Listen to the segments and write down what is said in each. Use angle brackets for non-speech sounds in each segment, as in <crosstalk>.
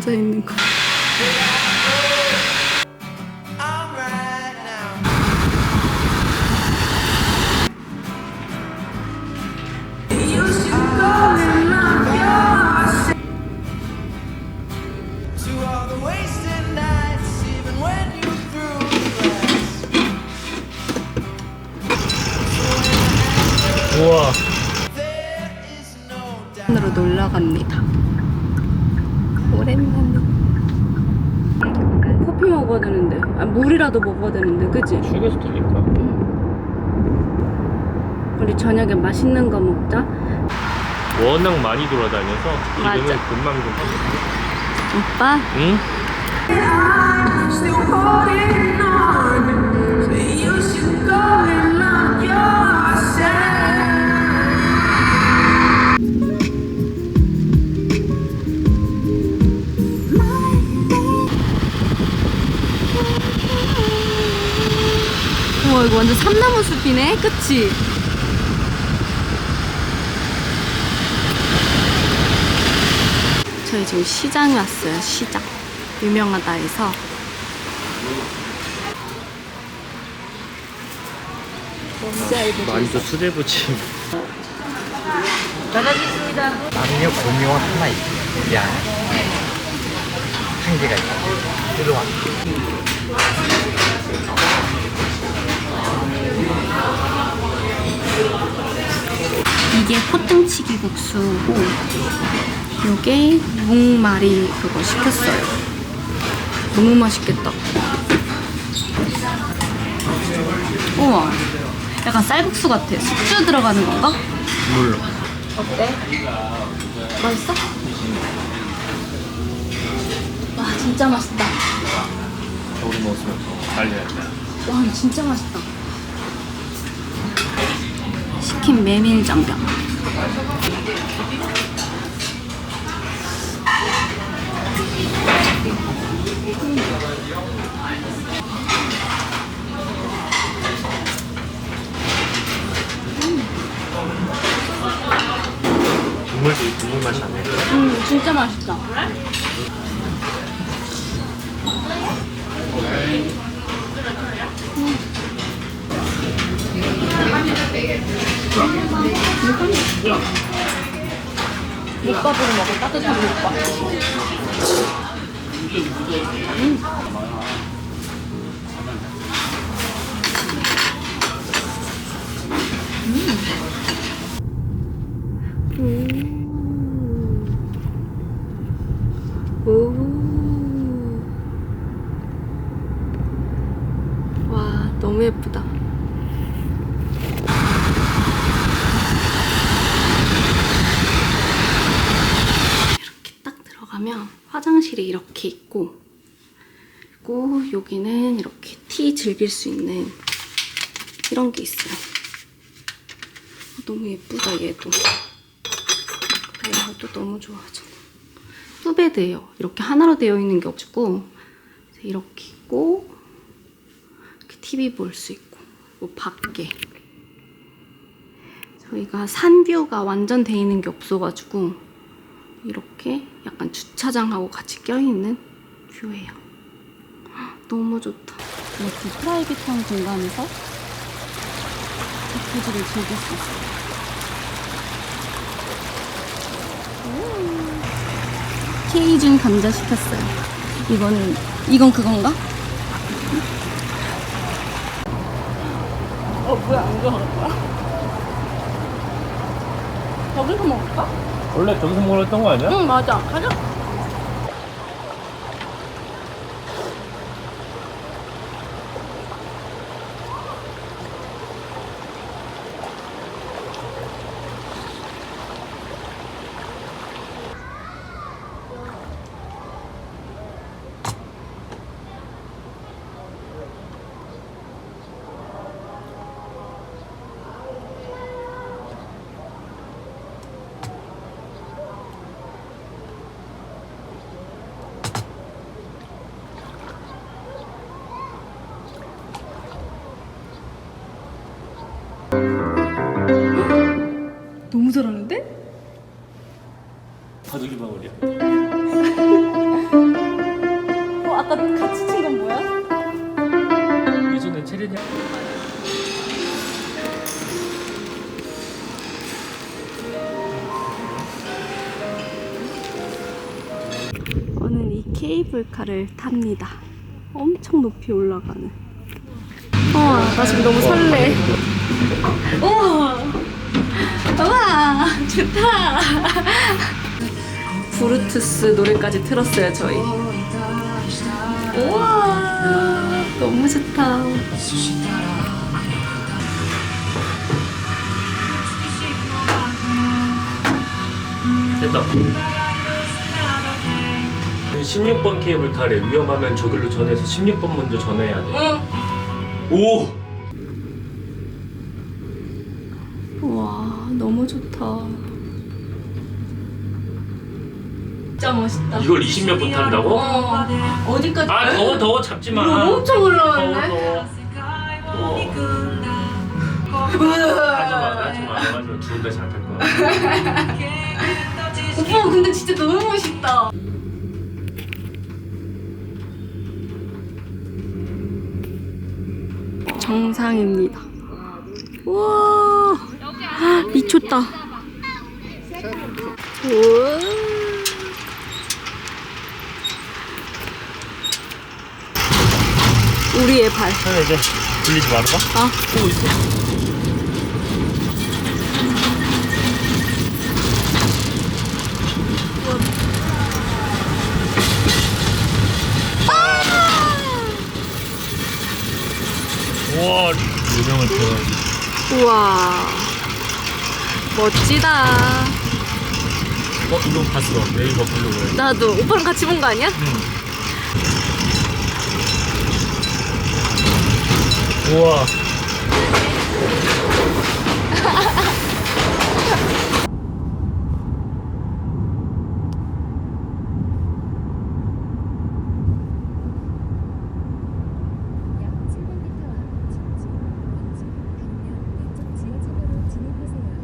앉아 있는 먹어야 되는데, 아, 물이라도 먹어야 되는데, 그지? 휴게소 들릴까? 우리 저녁에 맛있는 거 먹자. 워낙 많이 돌아다녀서 맞아. 지금은 금방 좀 오빠, 응? Still holding 이거 완전 삼나무 숲이네, 그치? 저희 지금 시장에 왔어요, 시장. 유명하다 해서. 만두 수제부침 남녀 공유 하나 있어. 야, 한 개가 있어. 들어와. 이게 포등치기 국수고, 요게 묵말이 그거 시켰어요. 너무 맛있겠다. 우와, 약간 쌀국수 같아. 숙주 들어가는 건가? 몰라 어때? 맛있어? 와 진짜 맛있다. 우리 먹었으면 달려야 돼 와 진짜 맛있다. 시킨 메밀전병. 국물도 이 국물 맛이 안 나. 음 진짜 맛있다. 밑밥으로 먹어 따뜻한 밑밥. 오. 와, 너무 예쁘다. 이렇게 딱 들어가면 화장실이 이렇게 있고, 그리고 여기는 이렇게 티 즐길 수 있는 이런 게 있어요. 너무 예쁘다, 얘도. 얘도 너무 좋아하잖아. 투베드예요. 이렇게 하나로 되어 있는 게 없고 이렇게 있고 이렇게 TV 볼 수 있고 그리고 밖에 저희가 산뷰가 완전 돼 있는 게 없어가지고 이렇게 주차장하고 같이 껴있는 뷰예요. 헉, 너무 좋다. 이렇게 프라이빗한 공간에서 스포츠를 즐길 수 있어요. 케이준 감자 시켰어요. 이거는 이건 그건가? 어 뭐야 안 좋아하는 거야? 여기서 먹을까? 원래 저기서 먹으려 했던 거 아니야? 응 맞아 가자. 탑니다. 엄청 높이 올라가는. 와, 나 지금 너무 설레. 우와, 우와, 좋다. 브루투스 노래까지 틀었어요, 저희. 우와, 너무 좋다. 됐다. 16번 케이블카래 위험하면 저길로 전해서 16번 먼저 전해야 돼. 오! 우와, 너무 좋다. 진짜 멋있다. 이걸 20몇 분 탄다고? 어, 어디까지? 아 더워 더워 잡지 마. 이거 엄청 더워? 더워. 하지마 하지마 하지마 죽을 때잘탈 거야. <laughs> 오빠 근데 진짜 너무 멋있다. 정상입니다. 우와 미쳤다. 우와. 우리의 발. 그래 이제 들리지 말아봐. 아. 보고 있어. 우와 요령을 배워야지. 우와 멋지다. 어 이거 봤어 네이버 블로그에. 나도 오빠랑 같이 본 거 아니야? 우와. 약 700m 앞 직진 왼쪽 강남 왼쪽 지하철로 진입하세요.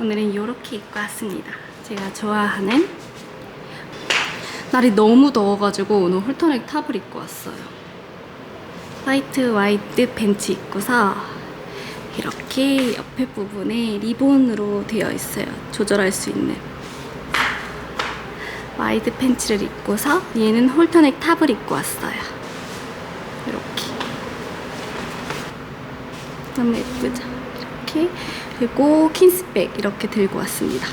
오늘은 이렇게 입고 왔습니다. 제가 좋아하는 날이 너무 더워가지고 오늘 홀터넥 탑을 입고 왔어요. 화이트 와이트 벤츠 입고서 이렇게 옆에 부분에 리본으로 되어 있어요. 조절할 수 있는. 와이드 팬츠를 입고서 얘는 홀터넥 탑을 입고 왔어요. 이렇게. 너무 예쁘죠? 이렇게. 그리고 킨스백 이렇게 들고 왔습니다.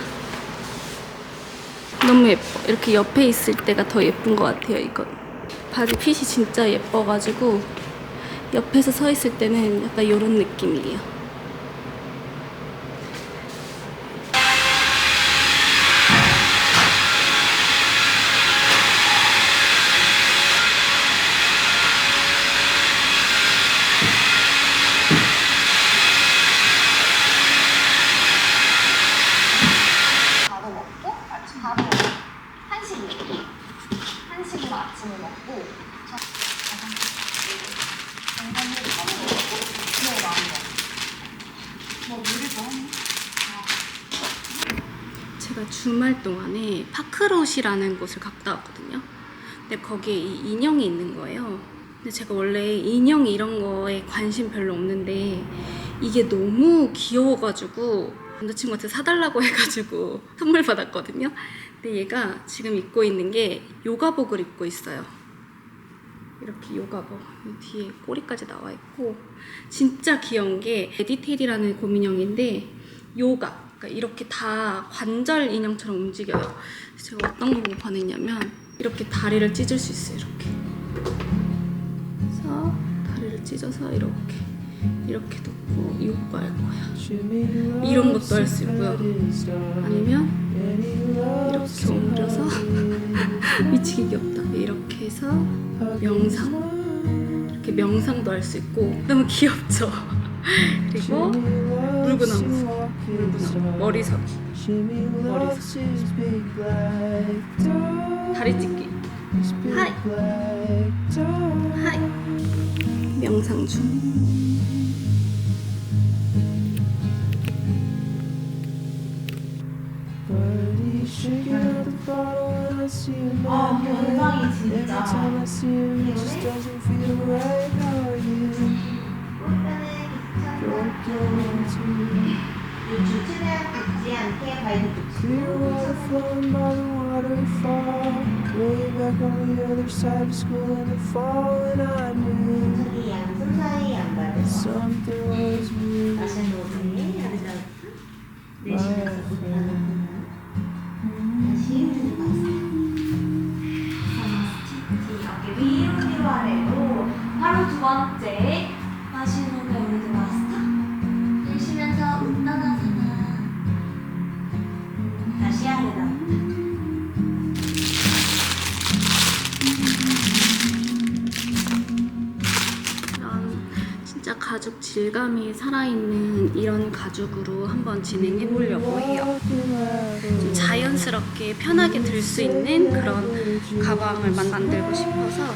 너무 예뻐. 이렇게 옆에 있을 때가 더 예쁜 것 같아요, 이건. 바지 핏이 진짜 예뻐가지고 옆에서 서 있을 때는 약간 이런 느낌이에요. 바로 먹고 바로 한식이에요. 한식으로 아침을 먹고 정상으로 바로 먹고 네 마음 먹고 뭐 물을 더 하니? 제가 주말 동안에 파크롯이라는 곳을 갔다 왔거든요. 근데 거기에 이 인형이 있는 거예요. 근데 제가 원래 인형 이런 거에 관심 별로 없는데 이게 너무 귀여워가지고 남자친구한테 사달라고 <laughs> 해가지고 선물 받았거든요. 근데 얘가 지금 입고 있는 게 요가복을 입고 있어요. 이렇게 요가복 이 뒤에 꼬리까지 나와 있고 진짜 귀여운 게 에디테일이라는 곰인형인데 요가 그러니까 이렇게 다 관절 인형처럼 움직여요. 제가 어떤 거 보고 반했냐면 이렇게 다리를 찢을 수 있어요. 이렇게. 그래서 다리를 찢어서 이렇게 이렇게 놓고 이것도 할 거야. 이런 것도 할 수 있고요. 아니면 이렇게 옮겨서 <laughs> 미치게 귀엽다. 이렇게 해서 명상 이렇게 명상도 할 수 있고 너무 귀엽죠. <laughs> 그리고 물구나무, 물구나무, 머리석, 머리석, 다리 찢기, 하이, 하이, 명상 중. 아, 영상이 진짜. 되지 않게 발도 Clear water flowing by the waterfall. Way back on the other side of school in the fall, and I knew 붙이기 양손 사이 양발에서 something was moving. 다시 질감이 살아있는 이런 가죽으로 한번 진행해 보려고 해요. 좀 자연스럽게 편하게 들 수 있는 그런 가방을 만들고 싶어서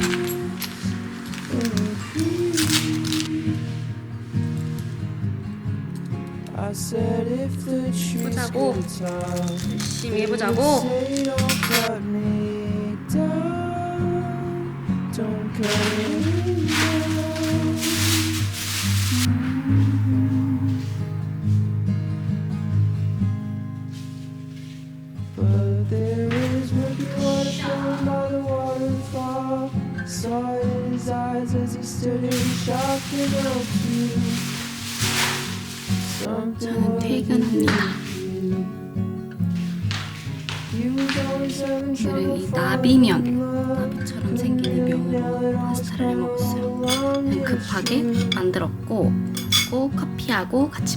I said if the trees 보자고. could talk, 열심히 해보자고.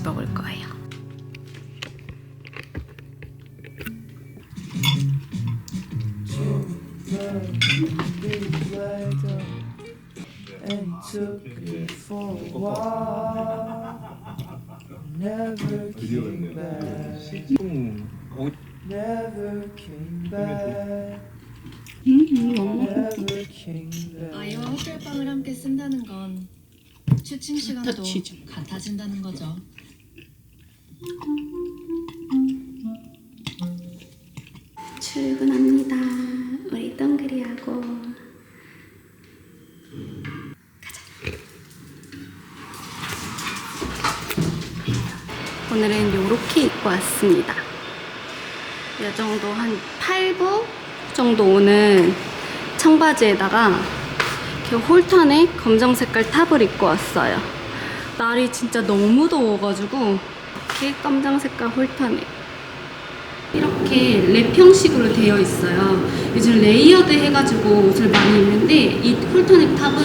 먹을 거예요. 아이와 호텔방을 함께 쓴다는 건 취침 시간도 같아진다는 거죠. 출근합니다. 우리 덩그리하고 가자. 오늘은 요렇게 입고 왔습니다. 이 정도 한 8부 정도 오는 청바지에다가 이렇게 홀턴에 검정 색깔 탑을 입고 왔어요. 날이 진짜 너무 더워가지고 이렇게 검정 색깔 홀턴에 이렇게 랩 형식으로 되어 있어요. 요즘 레이어드 해가지고 옷을 많이 입는데 이 홀터넥 탑은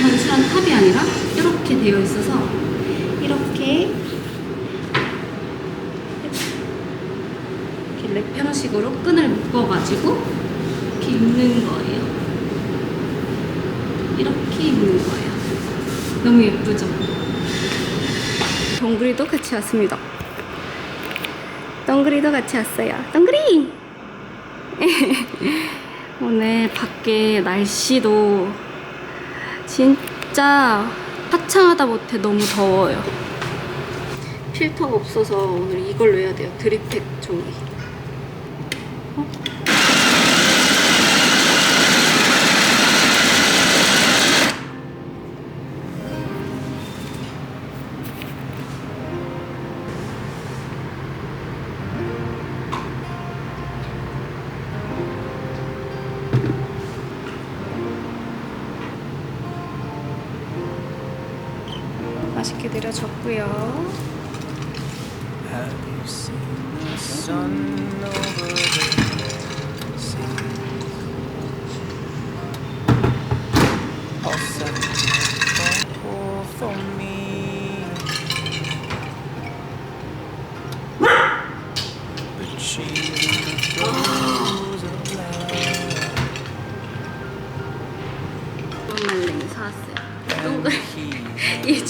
단순한 탑이 아니라 이렇게 되어 있어서 이렇게 이렇게 랩 형식으로 끈을 묶어가지고 이렇게 입는 거예요. 이렇게 입는 거예요. 너무 예쁘죠? 동그리도 같이 왔습니다. 덩그리도 같이 왔어요. 덩그리! <laughs> 오늘 밖에 날씨도 진짜 화창하다 못해 너무 더워요. 필터가 없어서 오늘 이걸로 해야 돼요. 드립팩 종이. 어?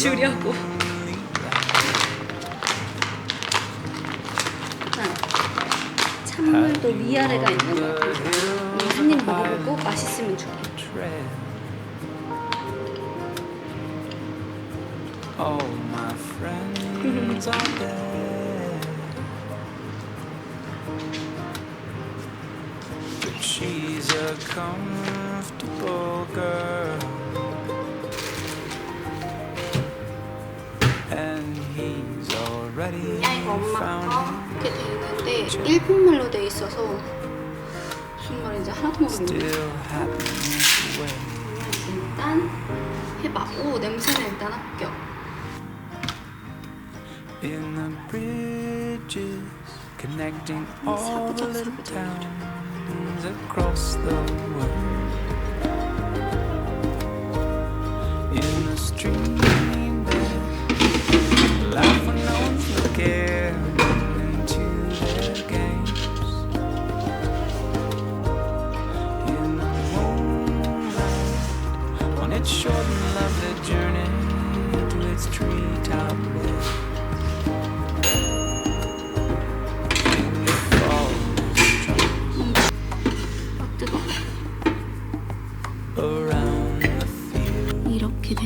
주려고. 자, 찬물도 위아래가 있는 거 같아요. 한입 먹어보고 맛있으면. But she's a comfortable girl. Found 이렇게 돼 있는데 일본말로 돼 있어서 무슨 말인지 하나도 way. 일단 해봐. 오 냄새는 일단 합격. Towns across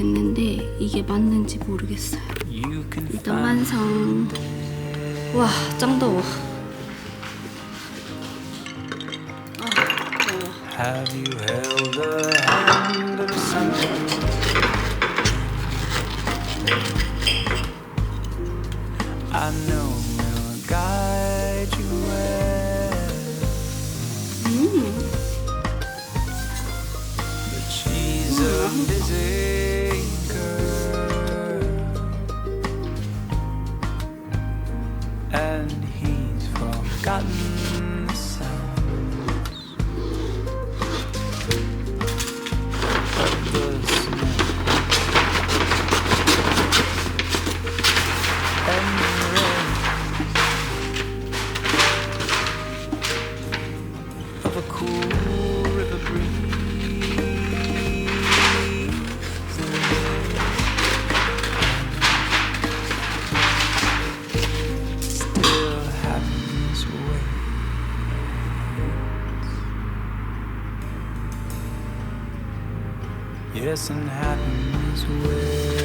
됐는데 이게 맞는지 모르겠어요. 일단 완성. 와, 짱 더워. 아, 더워. And happiness way.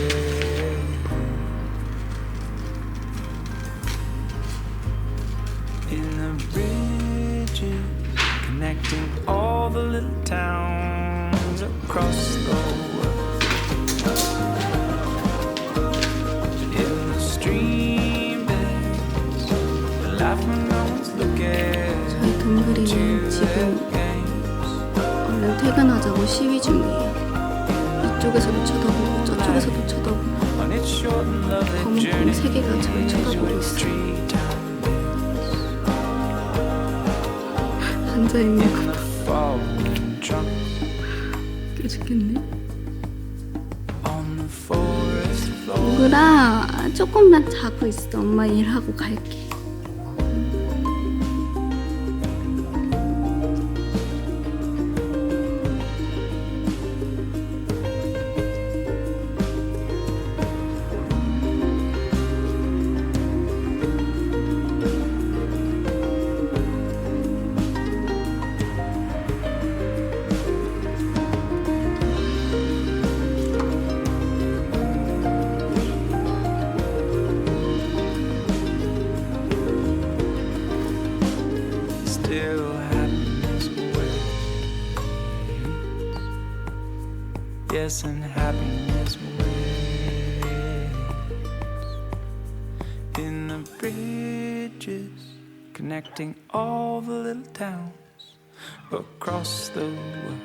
in the bridges connecting all the little towns across the world. In the stream beds, the life when no one's looking 저희 동그리는 지금. 얼른 퇴근하자고 시위 중이에요. 이쪽에서도 쳐다보고 저쪽에서도 쳐다보고 검은 세 개가 저를 쳐다보고 to 있어요. treetop 앉아 있는 in 거 the falling trunk 웃겨 죽겠네. 동그라 조금만 자고 있어. 엄마 일하고 갈게. Connecting all the little towns across the world.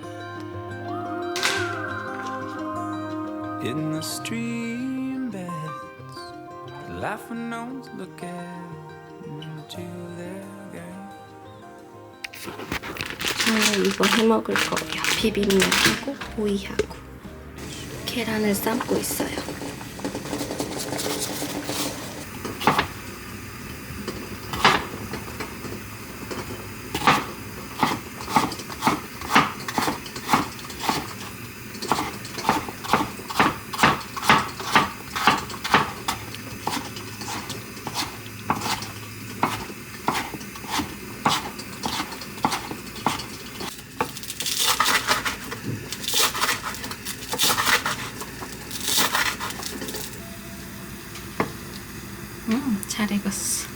In the stream beds, laugh when no one's looking into their game. 저는 이거 해 먹을 거예요. 비빔면하고 오이하고 계란을 삶고 있어요. 되겠어.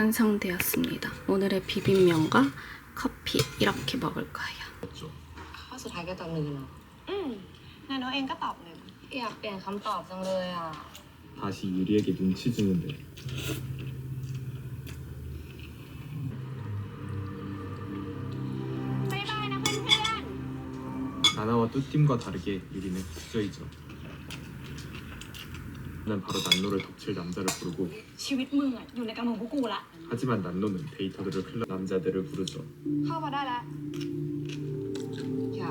완성되었습니다. 오늘의 비빔면과 커피 이렇게 먹을 거예요. ข้อสุดท้ายก็ตอบหนึ่งเนาะ อืมนายน้องเองก็ตอบหนึ่ง อยากเปลี่ยนคำตอบจังเลยอ่ะ 다시 유리에게 눈치 주는데 나나와 뚜팀과 다르게 유리는 국저이죠 는 바로 난로를 덮칠 남자를 부르고 ชีวิตมึงอ่ะ อยู่ในกำมือพวกกูละ 하지만 난로는 데이터들을 흘러 남자들을 부르죠 เข้ามาได้แล้ว อย่า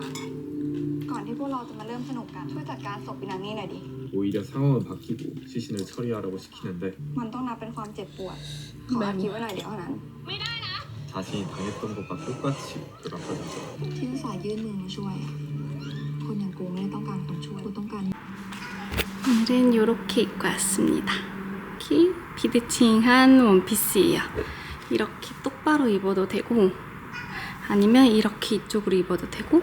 ก่อนที่พวกเราจะมาเริ่มสนุกกัน ช่วยจัดการศพปีนังนี้หน่อยดิ 오히려 상황은 바뀌고 시신을 처리하라고 시키는데 มันต้องนับเป็นความเจ็บปวด ขออัดคลิปไว้หน่อยเดียวเท่านั้น 자신이 당했던 것과 똑같이 돌아가죠 ที่อุตส่าห์ยื่นมือมาช่วยอะคนอย่างกูไม่ได้ต้องการคนช่วยกูต้องการ 오늘은 이렇게 입고 왔습니다. 이렇게 비드칭한 원피스예요. 이렇게 똑바로 입어도 되고 아니면 이렇게 이쪽으로 입어도 되고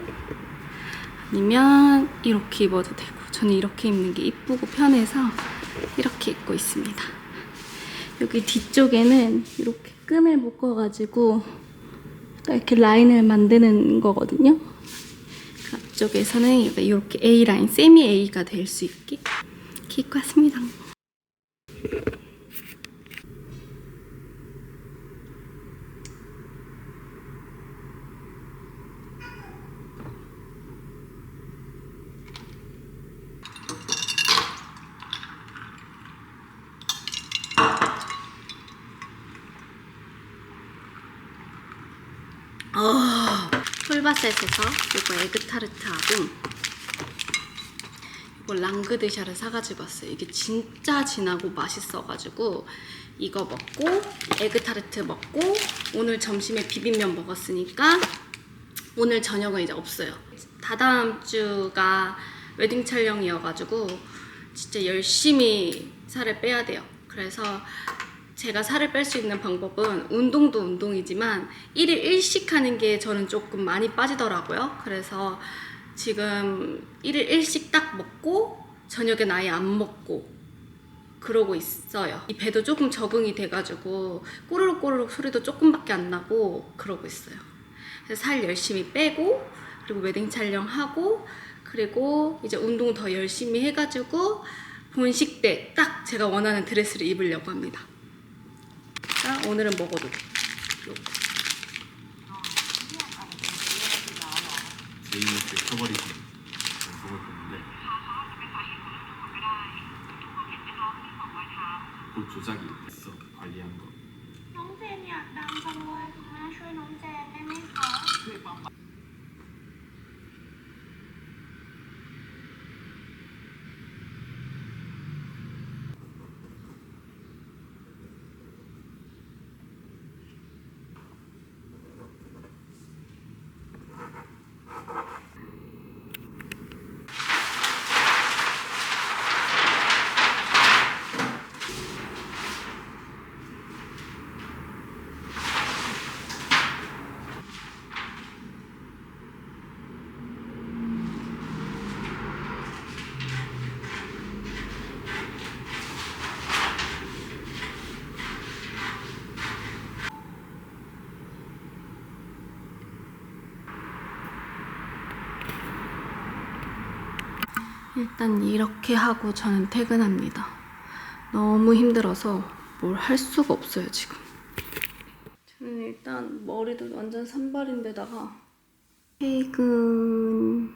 아니면 이렇게 입어도 되고 저는 이렇게 입는 게 이쁘고 편해서 이렇게 입고 있습니다. 여기 뒤쪽에는 이렇게 끈을 묶어가지고 이렇게 라인을 만드는 거거든요. 그 앞쪽에서는 이렇게 A 라인, 세미 A가 될 수 있게 이렇게 입고 왔습니다. 어, 폴바셋에서 이거 에그타르트하고 이거 랑그드샤를 사가지고 왔어요. 이게 진짜 진하고 맛있어가지고 이거 먹고 에그타르트 먹고 오늘 점심에 비빔면 먹었으니까 오늘 저녁은 이제 없어요. 다다음 주가 웨딩 촬영이어가지고 진짜 열심히 살을 빼야 돼요. 그래서 제가 살을 뺄 수 있는 방법은 운동도 운동이지만 1일 1식 하는 게 저는 조금 많이 빠지더라고요. 그래서 지금 1일 1식 딱 먹고 저녁엔 아예 안 먹고 그러고 있어요. 이 배도 조금 적응이 돼가지고 꼬르륵 꼬르륵 소리도 조금밖에 안 나고 그러고 있어요. 그래서 살 열심히 빼고 그리고 웨딩 촬영하고 그리고 이제 운동 더 열심히 해가지고 본식 때 딱 제가 원하는 드레스를 입으려고 합니다. 자, 오늘은 먹어도 돼. 요거. 제이는 들켜버리신 방송을 보는데 곧 조작이 있어 관리한 거 น้องเจนอยากดังจังเลยคุณแม่ช่วยน้องเจนได้ไหมคะ 일단 이렇게 하고 저는 퇴근합니다. 너무 힘들어서 뭘 할 수가 없어요, 지금. 저는 일단 머리도 완전 산발인데다가 퇴근